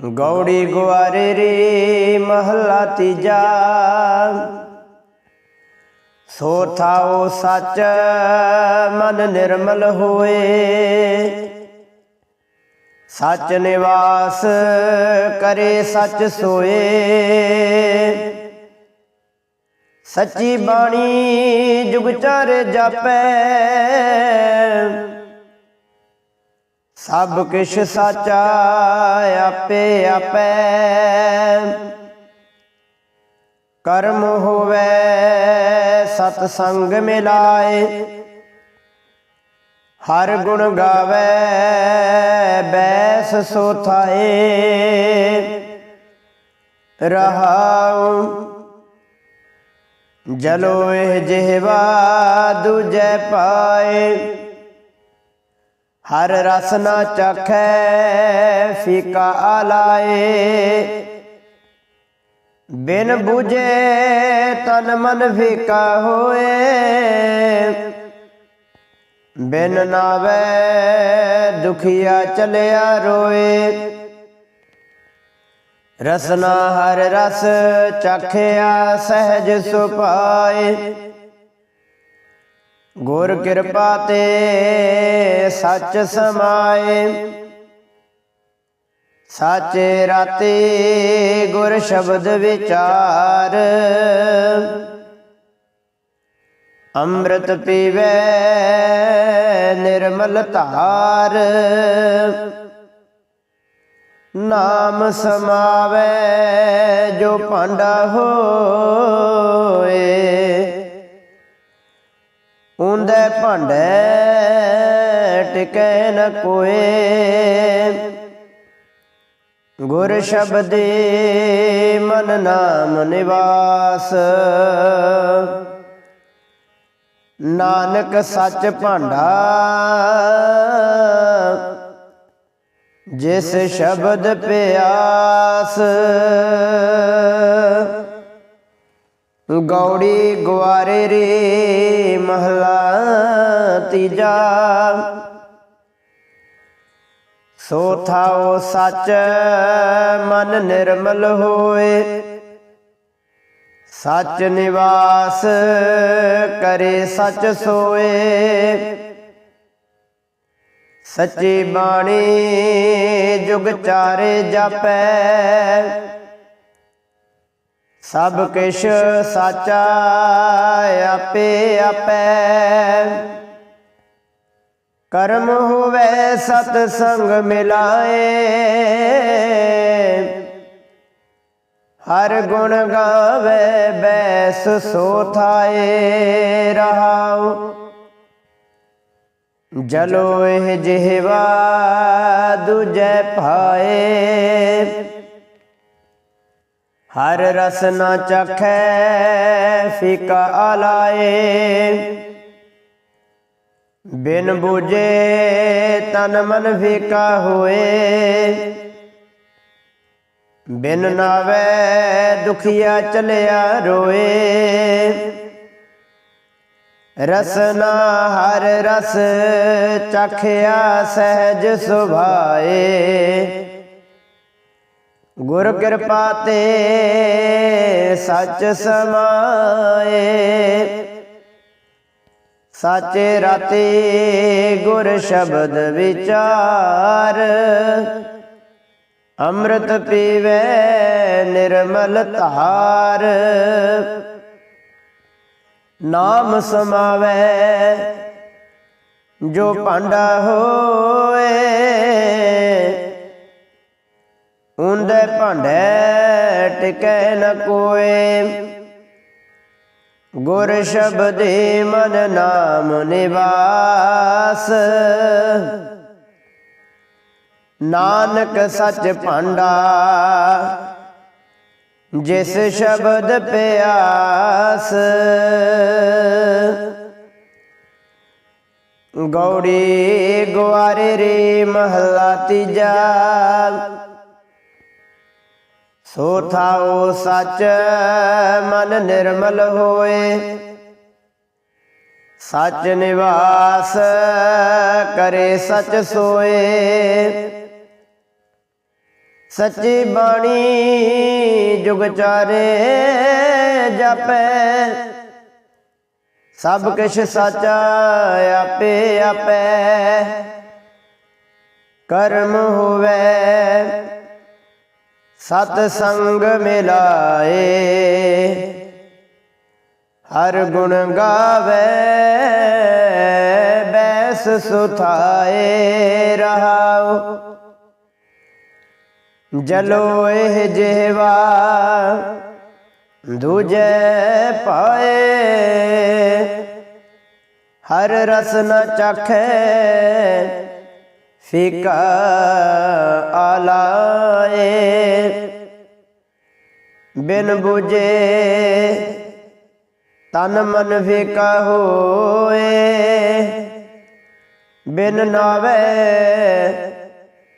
ਗੌੜੀ ਗੁਆਰੇ ਰੇ ਮਹੱਲਾ ਤੀਜਾ। ਸੋ ਥਾਓ ਸੱਚ, ਮਨ ਨਿਰਮਲ ਹੋਏ। ਸੱਚ ਨਿਵਾਸ ਕਰੇ ਸੱਚ ਸੋਏ। ਸੱਚੀ ਬਾਣੀ ਜੁਗ ਚਾਰੇ ਜਾਪੈ। ਸਭ ਕਿਛ ਸਾਚਾ ਆਪੇ ਆਪੈ। ਕਰਮ ਹੋਵੇ ਸਤ ਸੰਗ ਮਿਲਾਏ। ਹਰ ਗੁਣ ਗਾਵੇ, ਬੈਸ ਸੋਥਾਏ ਰਹਾਉ, ਜਲੋ ਇਹ ਜਿਹਵਾ ਦੂਜੈ ਪਾਏ। ਹਰ ਰਸ ਨਾ ਚਖੈ, ਫਿਕਾ ਆਲਾਏ। ਬਿਨ 부ਜੇ ਤਨ ਮਨ ਫਿਕਾ ਹੋਏ। ਬਿਨ ਨਾਵੇ ਦੁਖੀਆ ਚਲਿਆ ਰੋਏ। ਰਸਨਾ ਹਰ ਰਸ ਚਖਿਆ, ਸਹਿਜ ਸੁਪਾਏ ਗੁਰ ਕਿਰਪਾ ਤੇ ਸੱਚ ਸਮਾਏ। ਸਾਚੇ ਰਾਤੇ ਗੁਰ ਸ਼ਬਦ ਵਿਚਾਰ। ਅੰਮ੍ਰਿਤ ਪੀਵੇ ਨਿਰਮਲ ਧਾਰ। ਨਾਮ ਸਮਾਵੇ ਜੋ ਭਾਂਡਾ ਹੋਏ। ਉਂਦੇ ਭਾਂਡੇ ਟਿਕੈ ਨ ਕੋਏ। ਗੁਰ ਸ਼ਬਦੇ ਮਨ ਨਾਮ ਨਿਵਾਸ। ਨਾਨਕ ਸੱਚ ਭਾਂਡਾ। ਜਿਸ ਸ਼ਬਦ ਪਿਆਸ। ਗੌੜੀ ਗੁਆਰੇ ਰੇ ਮਹਲਾ ਤੀਜਾ। ਸੋ ਥਾਓ ਸੱਚ ਮਨ ਨਿਰਮਲ ਹੋਏ। ਸੱਚ ਨਿਵਾਸ ਕਰੇ ਸੱਚ ਸੋਏ। ਸੱਚੀ ਬਾਣੀ ਜੁਗ ਚਾਰੇ ਜਾਪੈ। ਸਭ ਕਿਛ ਸਾਚਾ ਆਪੇ ਆਪੈ। ਕਰਮ ਹੋਵੇ ਸਤ ਸੰਗ ਮਿਲਾਏ। ਹਰ ਗੁਣ ਗਾਵੇ ਬੈਸ ਸੋ ਥਾਏ ਰਹਾਉ। ਜਲੋ ਇਹ ਜਿਹਵਾ ਦੂਜੈ ਭਾਏ। ਹਰ ਰਸ ਨਾ ਚਖੈ, ਫਿਕਾ ਆਲਾਏ। ਬਿਨ ਬੁਝੇ ਤਨ ਮਨ ਫਿਕਾ ਹੋਏ। ਬਿਨ ਨਾਵੇ ਦੁਖੀਆ ਚਲਿਆ ਰੋਏ। ਰਸਨਾ ਹਰ ਰਸ ਚਖਿਆ ਸਹਿਜ ਸੁਭਾਏ। ਗੁਰ ਕਿਰਪਾ ਤੇ ਸੱਚ ਸਮਾਏ। ਸਾਚੇ ਰਾਤੇ ਗੁਰ ਸ਼ਬਦ ਵਿਚਾਰ। ਅੰਮ੍ਰਿਤ ਪੀਵੇ ਨਿਰਮਲ ਧਾਰ। ਨਾਮ ਸਮਾਵੇ ਜੋ ਭਾਂਡਾ ਹੋਏ। ਉਂਦੇ ਭਾਂਡੇ ਟਿਕੈ ਨ ਕੋਏ। ਗੁਰ ਸ਼ਬਦੇ ਮਨ ਨਾਮ ਨਿਵਾਸ। ਨਾਨਕ ਸੱਚ ਭਾਂਡਾ, ਜਿਸ ਸ਼ਬਦ ਪਿਆਸ। ਗੌੜੀ ਗੁਆਰੇ ਰੇ ਮਹਲਾ ਤੀਜਾ। ਸੋ ਥਾਓ ਸੱਚ, ਮਨ ਨਿਰਮਲ ਹੋਏ। ਸੱਚ ਨਿਵਾਸ ਕਰੇ ਸੱਚ ਸੋਏ। ਸੱਚੀ ਬਾਣੀ ਜੁਗ ਚਾਰੇ ਜਪੈ। ਸਭ ਕਿਛ ਸਾਚਾ ਆਪੇ ਆਪੈ। ਕਰਮ ਹੋਵੇ ਸਤ ਸੰਗ ਮਿਲਾਏ। ਹਰ ਗੁਣ ਗਾਵੇ, ਬੈਸ ਸੁਥਾਏ ਰਹਾਉ। ਜਲੋ ਇਹ ਜਿਹਵਾ ਦੂਜੇ ਪਾਏ। ਹਰ ਰਸ ਨ ਚਖੈ ਫਿਕਾ ਆਲਾਏ। ਬਿਨ 부ਜੇ ਤਨ ਮਨ ਫਿਕਾ ਹੋਏ। ਬਿਨ ਨਾਵੇ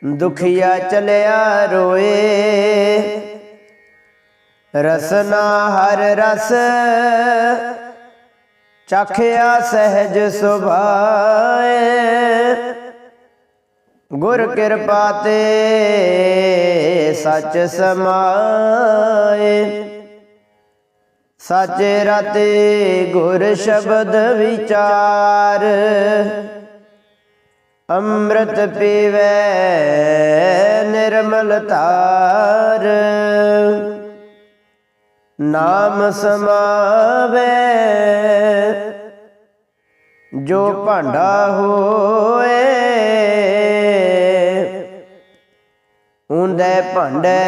ਦੁਖੀਆ ਚਲਿਆ ਰੋਏ। ਰਸਨਾ ਹਰ ਰਸ ਚਖਿਆ ਸਹਿਜ ਸੁਭਾਏ। ਗੁਰ ਕਿਰਪਾ ਤੇ ਸੱਚ ਸਮਾਏ। ਸਾਚੇ ਰਤੇ ਗੁਰ ਸ਼ਬਦ ਵਿਚਾਰ। ਅੰਮ੍ਰਿਤ ਪੀਵੇ ਨਿਰਮਲ ਤਾਰ ਨਾਮ ਸਮਾਵੇ। ਜੋ ਭਾਂਡਾ ਹੋਏ ਉਂਦੇ ਭਾਂਡੇ।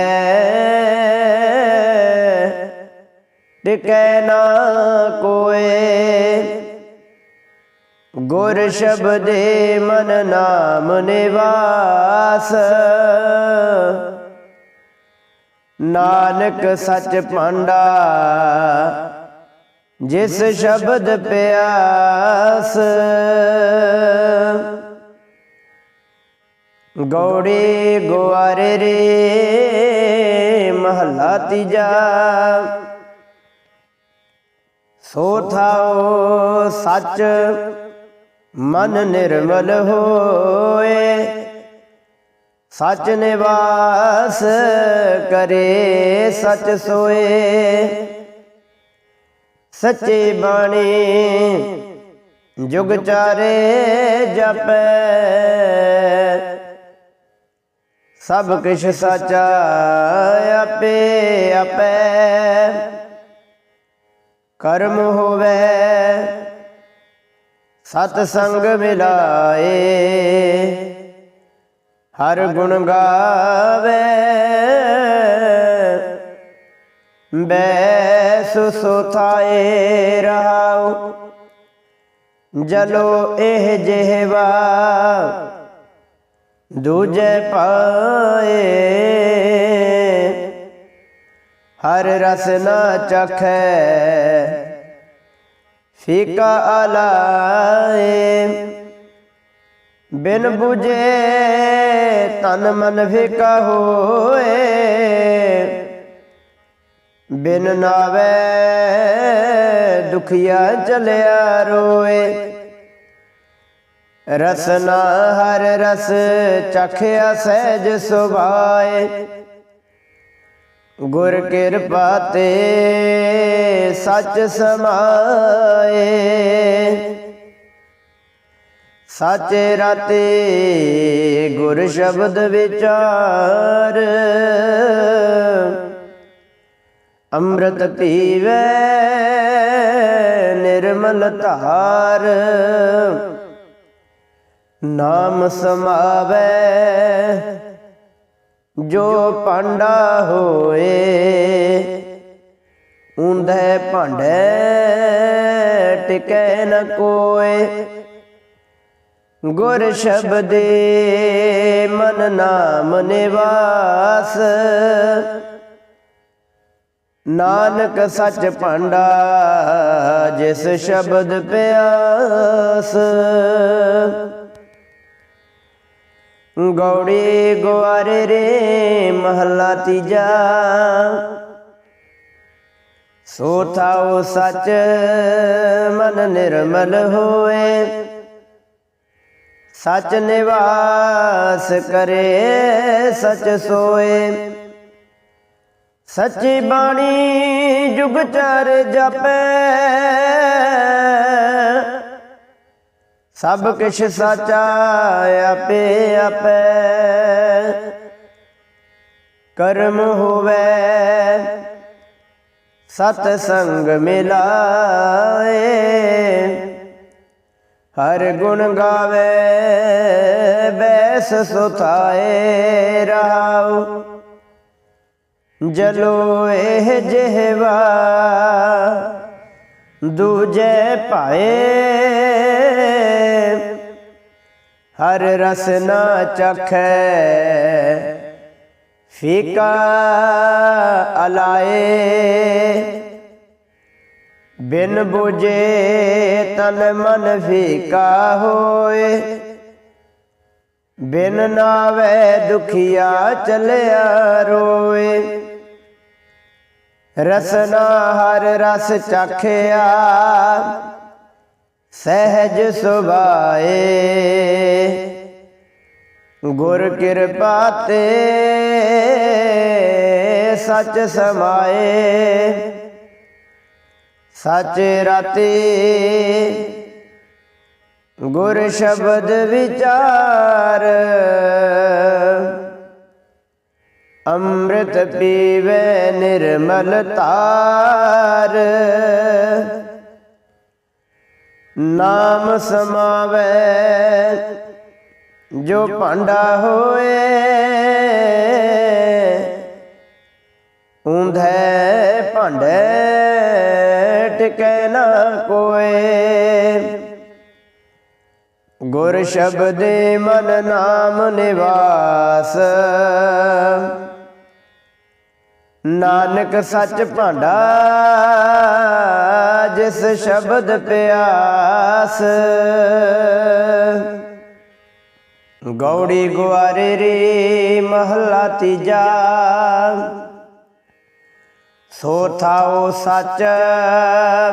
ਟਿਕੈ ਨਾ ਕੋਏ। ਗੁਰ ਸ਼ਬਦੇ ਮਨ ਨਾਮ ਨਿਵਾਸ। ਨਾਨਕ ਸੱਚ ਪਾਂਡਾ ਜਿਸ ਸ਼ਬਦ ਪਿਆਸ। ਗੌੜੇ ਗੁਆਰੇ ਰੇ, ਮਹੱਲਾ ਤੀਜਾ। ਸੋ ਥਾਓ ਸੱਚ, ਮਨ ਨਿਰਮਲ ਹੋਏ। ਸੱਚ ਨਿਵਾਸ ਕਰੇ, ਸੱਚ ਸੋਏ। ਸੱਚੀ ਬਾਣੀ ਜੁਗ ਚਾਰੇ ਜਪੈ। ਸਭ ਕਿਛ ਸਾਚਾ ਆਪੇ, ਆਪੈ। ਕਰਮ ਹੋਵੇ, ਸਤ ਸੰਗ ਮਿਲਾਏ। ਹਰ ਗੁਣ ਗਾਵੇ। ਬੈਸ ਸੁਥਾਏ ਰਹਾਉ। ਜਲੋ ਇਹ ਜਿਹਵਾ। ਦੂਜੇ ਪਾਏ। ਹਰ ਰਸ ਨਾ ਚਖੈ, ਫੀਕਾ ਆਲਾਏ। ਬਿਨ 부ਜੇ ਤਨ ਮਨ ਫਿਕਾ ਹੋਏ। ਬਿਨ ਨਾਵੇ ਦੁਖੀਆ ਚਲਿਆ ਰੋਏ। ਰਸਨਾ ਹਰ ਰਸ ਚਖਿਆ ਸਹਿਜ ਸੁਭਾਏ। ਗੁਰ ਕਿਰਪਾ ਤੇ ਸੱਚ ਸਮਾਏ। ਸੱਚ ਰਾਤੇ ਗੁਰ ਸ਼ਬਦ ਵਿਚਾਰ। ਅੰਮ੍ਰਿਤ ਪੀਵੇ ਨਿਰਮਲ ਧਾਰ। ਨਾਮ ਸਮਾਵੇ, ਜੋ ਭਾਂਡਾ ਹੋਏ, ਉਂਦੇ ਭਾਂਡੇ ਟਿਕੈ ਨ ਕੋਏ। ਗੁਰ ਸ਼ਬਦੇ ਮਨ ਨਾਮ ਨਿਵਾਸ, ਨਾਨਕ ਸੱਚ ਭਾਂਡਾ ਜਿਸ ਸ਼ਬਦ ਪਿਆਸ। ਗੌੜੇ ਗੁਆਰੇ ਰੇ ਮਹੱਲਾ ਤੀਜਾ। ਸੋ ਥਾਉ ਸੱਚ ਮਨ ਨਿਰਮਲ ਹੋਏ। ਸਚ ਨਿਵਾਸ ਕਰੇ, ਸਚ ਸੋਏ। ਸੱਚੀ ਬਾਣੀ ਜੁਗ ਚਰ ਜਪੈ। ਸਭ ਕਿਛ ਸਾਚਾ ਆਪੇ ਆਪੈ ਕਰਮ ਹੋਵੇ। ਸਤ ਸੰਗ ਮਿਲਾਏ। ਹਰ ਗੁਣ ਗਾਵੇ ਬੈਸ ਸੁਥਾਏ ਰਹਾਉ। ਜਲੋ ਇਹ ਜਿਹਵਾ। ਦੂਜੇ ਪਾਏ ਹਰ ਰਸ ਨਾ ਚਖੈ। ਫੀਕਾ ਅਲਾਏ। ਬਿਨ ਬੁਝੇ ਤਨ ਮਨ ਫੀਕਾ ਹੋਏ। ਬਿਨ ਨਾਵੇ ਦੁਖੀਆ ਚਲਿਆ ਰੋਏ। ਰਸਨਾ ਹਰ ਰਸ ਚਖਿਆ। ਸਹਿਜ ਸੁਭਾਏ। ਗੁਰ ਕਿਰਪਾ ਤੇ ਸਚ ਸਮਾਏ। ਸੱਚ ਰਾਤੀ ਗੁਰ ਸ਼ਬਦ ਵਿਚਾਰ। ਅੰਮ੍ਰਿਤ ਪੀਵੇ ਨਿਰਮਲ ਤਾਰ। ਨਾਮ ਸਮਾਵੇ ਜੋ ਭਾਂਡਾ ਹੋਏ, ਉਂਧੈ ਭਾਂਡੇ ਟਿਕੈ ਨਾ ਕੋਏ। ਗੁਰ ਸ਼ਬਦੇ ਮਨ ਨਾਮ ਨਿਵਾਸ। ਨਾਨਕ ਸੱਚ ਭਾਂਡਾ, ਜਿਸ ਸ਼ਬਦ ਪਿਆਸ। ਗੌੜੀ ਗੁਆਰੇ ਰੇ ਮਹਲਾ ਤੀਜਾ। ਸੋ ਥਾਓ ਸੱਚ,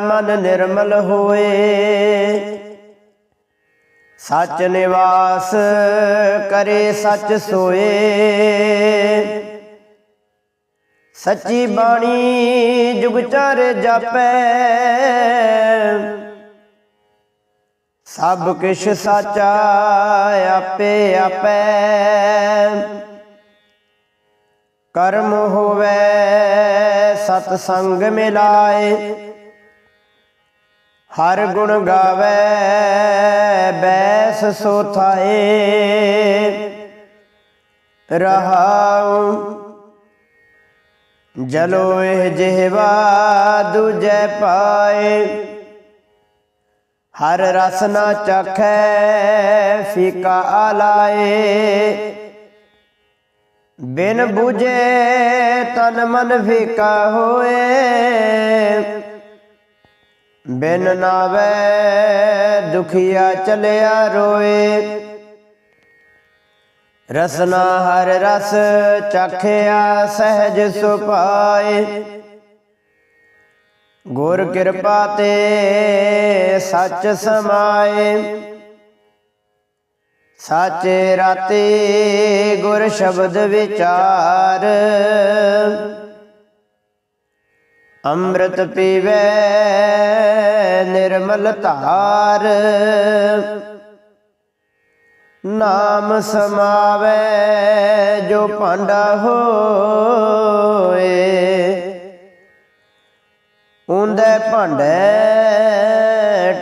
ਮਨ ਨਿਰਮਲ ਹੋਏ। ਸੱਚ ਨਿਵਾਸ ਕਰੇ ਸੱਚ ਸੋਏ। ਸੱਚੀ ਬਾਣੀ ਜੁਗ ਚਰ ਜਾਪੈ। ਸਭ ਕਿਛ ਸਾਚਾ ਆਪੇ ਆਪੈ। ਕਰਮ ਹੋਵੇ ਸਤ ਸੰਗ ਮਿਲਾਏ। ਹਰ ਗੁਣ ਗਾਵੇ, ਬੈਸ ਸੋਥਾਏ ਰਹਾਉ ਜਲੋ ਇਹ ਜਿਹਵਾ ਦੂਜੈ ਪਾਏ। ਹਰ ਰਸ ਨਾ ਚਖੈ, ਫੀਕਾ ਆਲਾਏ। ਬਿਨ 부ਜੇ ਤਨ ਮਨ ਫਿਕਾ ਹੋਏ। ਬਿਨ ਨਾਵੇ ਦੁਖੀਆ ਚਲਿਆ ਰੋਏ। ਰਸਨਾ ਹਰ ਰਸ ਚਖਿਆ ਸਹਿਜ ਸੁਪਾਏ। ਗੁਰ ਕਿਰਪਾ ਤੇ ਸੱਚ ਸਮਾਏ। ਸਾਚੇ ਰਾਤੇ ਗੁਰ ਸ਼ਬਦ ਵਿਚਾਰ। ਅੰਮ੍ਰਿਤ ਪੀਵੇ ਨਿਰਮਲ ਧਾਰ। ਨਾਮ ਸਮਾਵੇ ਜੋ ਭਾਂਡਾ ਹੋਏ। ਉਂਦੇ ਭਾਂਡੇ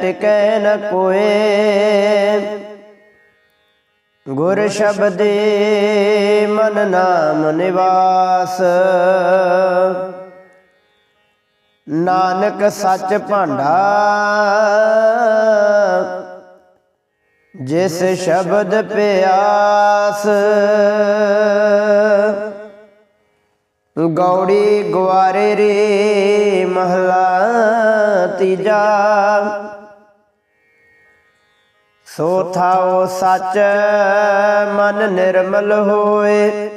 ਟਿਕੈ ਨ ਕੋਏ। ਗੁਰ ਸ਼ਬਦੇ ਮਨ ਨਾਮ ਨਿਵਾਸ। ਨਾਨਕ ਸੱਚ ਭਾਂਡਾ ਜਿਸ ਸ਼ਬਦ ਪਿਆਸ। ਗੌੜੀ ਗੁਆਰੇ ਰੇ ਮਹਲਾ ਤੀਜਾ। ਸੋ ਥਾਓ ਸੱਚ ਮਨ ਨਿਰਮਲ ਹੋਏ।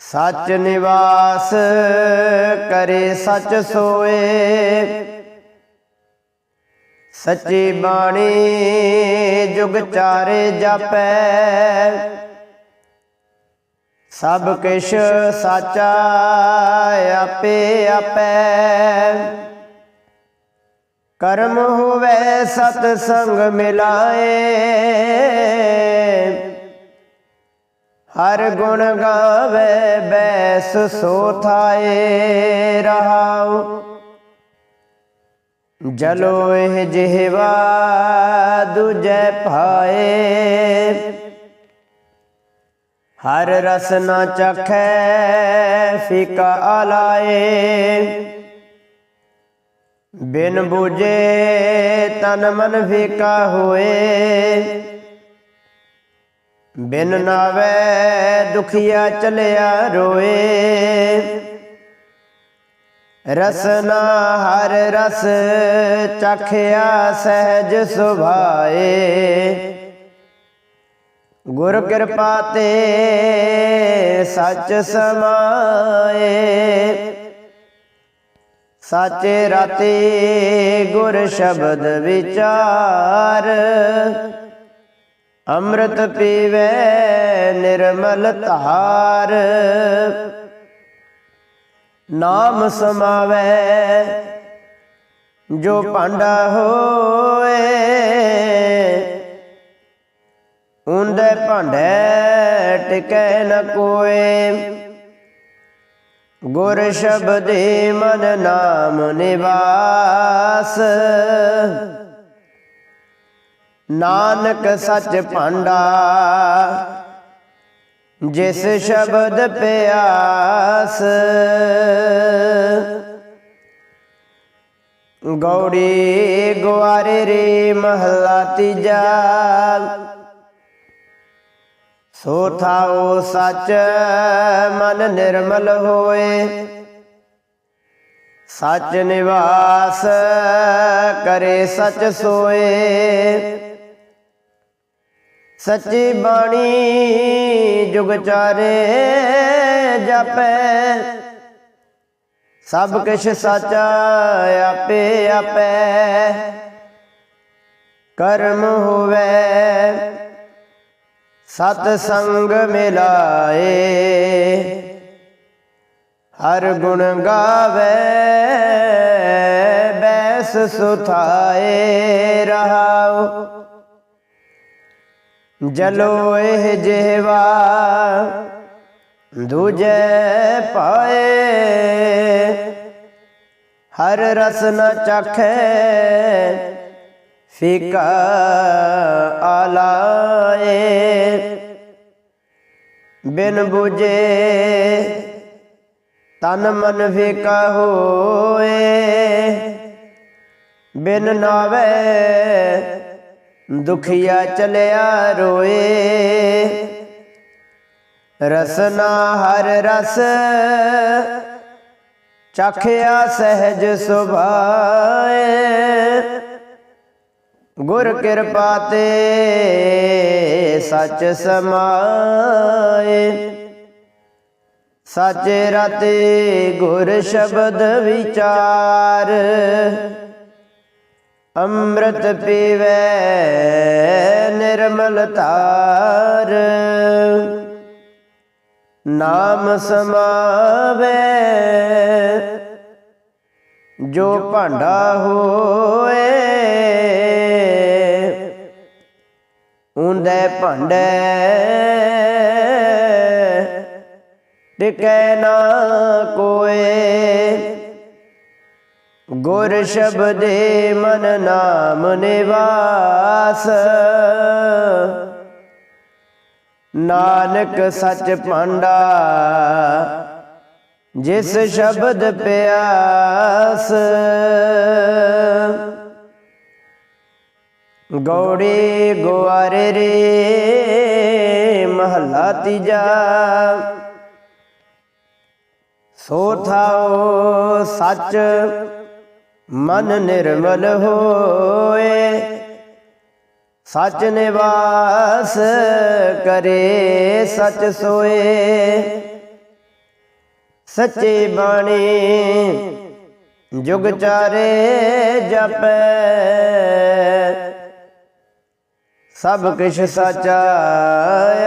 ਸੱਚ ਨਿਵਾਸ ਕਰੇ ਸੱਚ ਸੋਏ। ਸੱਚੀ ਬਾਣੀ ਜੁਗ ਚਾਰੇ ਜਾਪੈ। ਸਭ ਕਿਛ ਸਾਚਾ ਆਪੇ ਆਪੈ। ਕਰਮ ਹੋਵੇ ਸਤ ਸੰਗ ਮਿਲਾਏ। ਹਰ ਗੁਣ ਗਾਵੇ, ਬੈਸ ਸੋ ਥਾਏ ਰਹਾਉ। ਜਲੋ ਇਹ ਜਿਹਵਾ ਦੂਜੈ ਭਾਏ। ਹਰ ਰਸ ਨਾ ਚਖੈ, ਫੀਕਾ ਆਲਾਏ। ਬਿਨ ਬੁਝੇ ਤਨ ਮਨ ਫਿਕਾ ਹੋਏ। ਬਿਨ ਨਾਵੇ ਦੁਖੀਆ ਚਲਿਆ ਰੋਏ। ਰਸਨਾ ਹਰ ਰਸ ਚਖਿਆ ਸਹਿਜ ਸੁਭਾਏ। ਗੁਰ ਕਿਰਪਾ ਤੇ ਸੱਚ ਸਮਾਏ। ਸਾਚੇ ਰਾਤੇ ਗੁਰ ਸ਼ਬਦ ਵਿਚਾਰ। ਅੰਮ੍ਰਿਤ ਪੀਵੇ ਨਿਰਮਲ ਧਾਰ। ਨਾਮ ਸਮਾਵੇ। ਜੋ ਭਾਂਡਾ ਹੋਏ ਉਂਦੇ ਭਾਂਡੇ ਟਿਕੈ ਨ ਕੋਏ। ਗੁਰ ਸ਼ਬਦੇ ਮਨ ਨਾਮ ਨਿਵਾਸ। ਨਾਨਕ ਸੱਚ ਭਾਂਡਾ ਜਿਸ ਸ਼ਬਦ ਪਿਆਸ ਗੌੜੀ ਗੁਆਰੇ ਰੇ ਮਹਲਾ ਤੀਜਾ ਸੋ ਥਾਉ ਸੱਚ ਮਨ ਨਿਰਮਲ ਹੋਏ। ਸੱਚ ਨਿਵਾਸ ਕਰੇ ਸੱਚ ਸੋਏ। ਸੱਚੀ ਬਾਣੀ ਜੁਗ ਚਾਰੇ ਜਪੈ। ਸਭ ਕਿਛ ਸਾਚਾ ਆਪੇ ਆਪੈ। ਕਰਮ ਹੋਵੇ। ਸਤ ਸੰਗ ਮਿਲਾਏ। ਹਰ ਗੁਣ ਗਾਵੇ। ਬੈਸ ਸੁਥਾਏ ਰਹਾਉ ਜਲੋ ਇਹ ਜਿਹਵਾ ਦੂਜੇ ਪਾਏ। ਹਰ ਰਸ ਨ ਚਖੈ ਫੀਕਾ ਆਲਾਏ। ਬਿਨ ਬੁਝੇ ਤਨ ਮਨ ਫੀਕਾ ਹੋਏ। ਬਿਨ ਨਾਵੇ ਦੁਖੀਆ ਚਲਿਆ ਰੋਏ। ਰਸਨਾ ਹਰ ਰਸ, ਚਖਿਆ ਸਹਿਜ ਸੁਭਾਏ। ਗੁਰ ਕਿਰਪਾ ਤੇ ਸੱਚ ਸਮਾਏ। ਸੱਚ ਰਤੇ ਗੁਰ ਸ਼ਬਦ ਵਿਚਾਰ ਅੰਮ੍ਰਿਤ ਪੀਵੇ ਨਿਰਮਲ ਧਾਰ ਨਾਮ ਸਮਾਵੇ ਜੋ ਭਾਂਡਾ ਹੋਏ ਉਂਦੇ ਭਾਂਡੇ ਟਿਕੈ ਨਾ ਕੋਏ। ਗੁਰ ਸ਼ਬਦੇ ਮਨ ਨਾਮ ਨਿਵਾਸ। ਨਾਨਕ ਸੱਚ ਭਾਂਡਾ ਜਿਸ ਸ਼ਬਦ ਪਿਆਸ। ਗੌੜੀ ਗੁਆਰੇ ਰੇ ਮਹਲਾ ਤੀਜਾ। ਸੋ ਥਾਉ ਸੱਚ। ਮਨ ਨਿਰਮਲ ਹੋਏ, ਸੱਚ ਨਿਵਾਸ ਕਰੇ, ਸੱਚ ਸੋਏ। ਸੱਚੀ ਬਾਣੀ ਜੁਗ ਚਾਰੇ ਜਪੈ। ਸਭ ਕਿਛ ਸਾਚਾ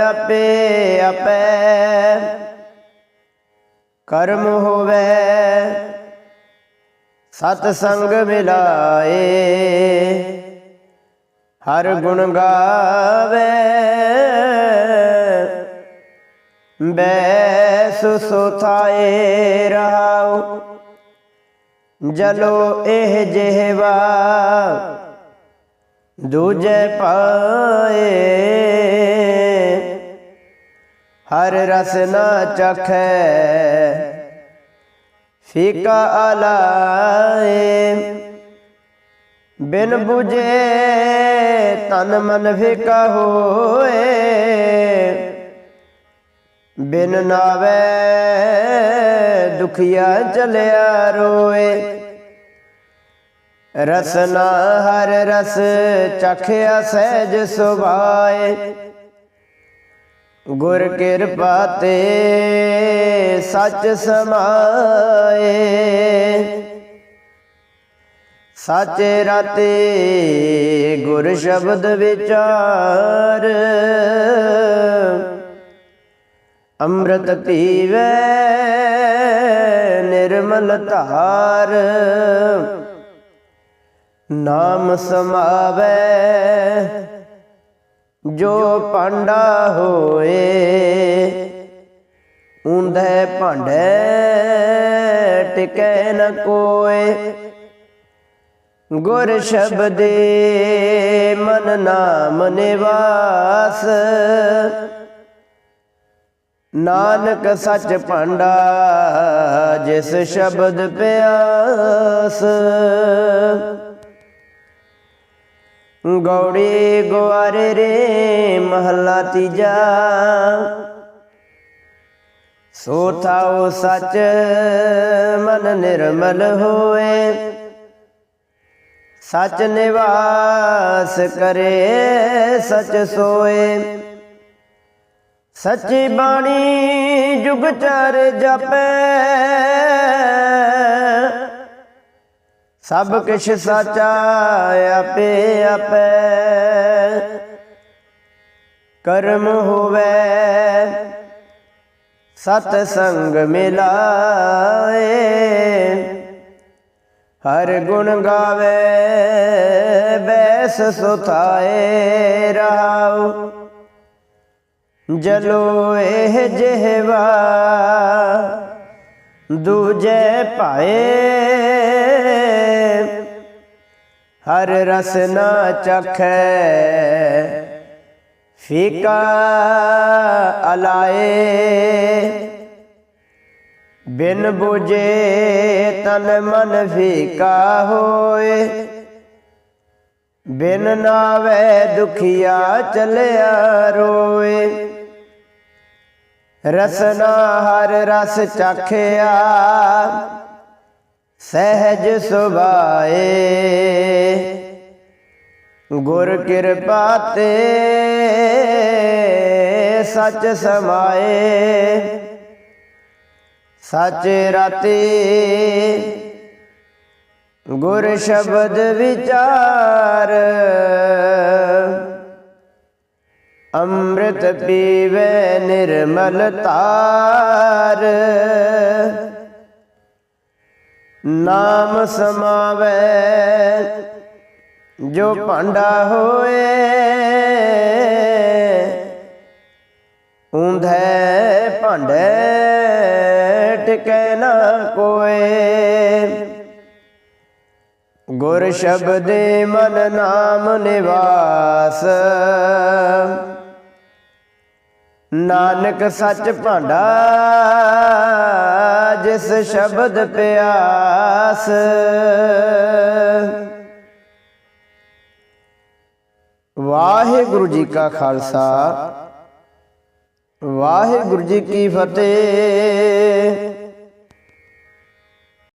ਆਪੇ ਆਪੈ। ਕਰਮ ਹੋਵੇ ਸਤ ਸੰਗ ਮਿਲਾਏ। ਹਰ ਗੁਣ ਗਾਵੇ। ਬੈਸ ਸੁਥਾਏ ਰਹਾਉ। ਜਲੋ ਇਹ ਜਿਹਵਾ ਦੂਜੇ ਪਾਏ। ਹਰ ਰਸ ਨਾ ਚਖੈ। ਫੀਕਾ ਆਲਾਏ ਬਿਨ 부ਜੇ ਤਨ ਮਨ ਫੀਕਾ ਹੋਏ, ਬਿਨ ਨਾਵੇ ਦੁਖੀਆ ਚਲਿਆ ਰੋਏ। ਰਸਨਾ ਹਰ ਰਸ ਚਖਿਆ ਸਹਿਜ ਸੁਭਾਏ। ਗੁਰ ਕਿਰਪਾ ਤੇ ਸੱਚ ਸਮਾਏ। ਸੱਚ ਰਾਤੇ ਗੁਰ ਸ਼ਬਦ ਵਿਚਾਰ। ਅੰਮ੍ਰਿਤ ਪੀਵੇ ਨਿਰਮਲ ਧਾਰ। ਨਾਮ ਸਮਾਵੇ ਜੋ ਭਾਂਡਾ ਹੋਏ ਉਂਧੇ ਭਾਂਡੇ ਟਿਕੈ ਨ ਕੋਏ। ਗੁਰ ਸ਼ਬਦੇ ਮਨ ਨਾਮ ਨਿਵਾਸ। ਨਾਨਕ ਸੱਚ ਭਾਂਡਾ ਜਿਸ ਸ਼ਬਦ ਪਿਆਸ। ਗੌੜੇ ਗੁਆਰੇ ਰੇ ਮਹਲਾ ਤੀਜਾ। ਸੋ ਥਾਉ ਸੱਚ ਮਨ ਨਿਰਮਲ ਹੋਏ। ਸੱਚ ਨਿਵਾਸ ਕਰੇ, ਸੱਚ ਸੋਏ। ਸੱਚੀ ਬਾਣੀ ਜੁਗ ਚਰ ਜਪੈ। ਸਭ ਕਿਛ ਸਾਚਾ ਆਪੇ ਆਪੈ। ਕਰਮ ਹੋਵੇ। ਸਤ ਸੰਗ ਮਿਲਾਏ। ਹਰ ਗੁਣ ਗਾਵੇ ਬੈਸ ਸੁਥਾਏ ਰਹਾਉ। ਜਲੋ ਇਹ ਜਿਹਵਾ। ਦੂਜੇ ਪਾਏ ਹਰ ਰਸ ਨਾ ਚਖੈ। ਫੀਕਾ ਅਲਾਏ। ਬਿਨ ਬੁਝੇ ਤਨ ਮਨ ਫੀਕਾ ਹੋਏ। ਬਿਨ ਨਾਵੇ ਦੁਖੀਆ ਚਲਿਆ ਰੋਏ। ਰਸਨਾ ਹਰ ਰਸ ਚਖਿਆ। ਸਹਿਜ ਸੁਭਾਏ। ਗੁਰ ਕਿਰਪਾ ਤੇ ਸੱਚ ਸਮਾਏ। ਸੱਚ ਰਾਤੀ ਗੁਰ ਸ਼ਬਦ ਵਿਚਾਰ। ਅੰਮ੍ਰਿਤ ਪੀਵੇ ਨਿਰਮਲ ਤਾਰ। ਨਾਮ ਸਮਾਵੇ ਜੋ ਭਾਂਡਾ ਹੋਏ, ਉਂਧੇ ਭਾਂਡੇ ਟਿਕੈ ਨਾ ਕੋਏ। ਗੁਰ ਸ਼ਬਦੇ ਮਨ ਨਾਮ ਨਿਵਾਸ। ਨਾਨਕ ਸੱਚ ਭਾਂਡਾ ਜਿਸ ਸ਼ਬਦ ਪਿਆਸ। ਵਾਹਿਗੁਰੂ ਜੀ ਕਾ ਖਾਲਸਾ ਵਾਹਿਗੁਰੂ ਜੀ ਕੀ ਫਤਿਹ।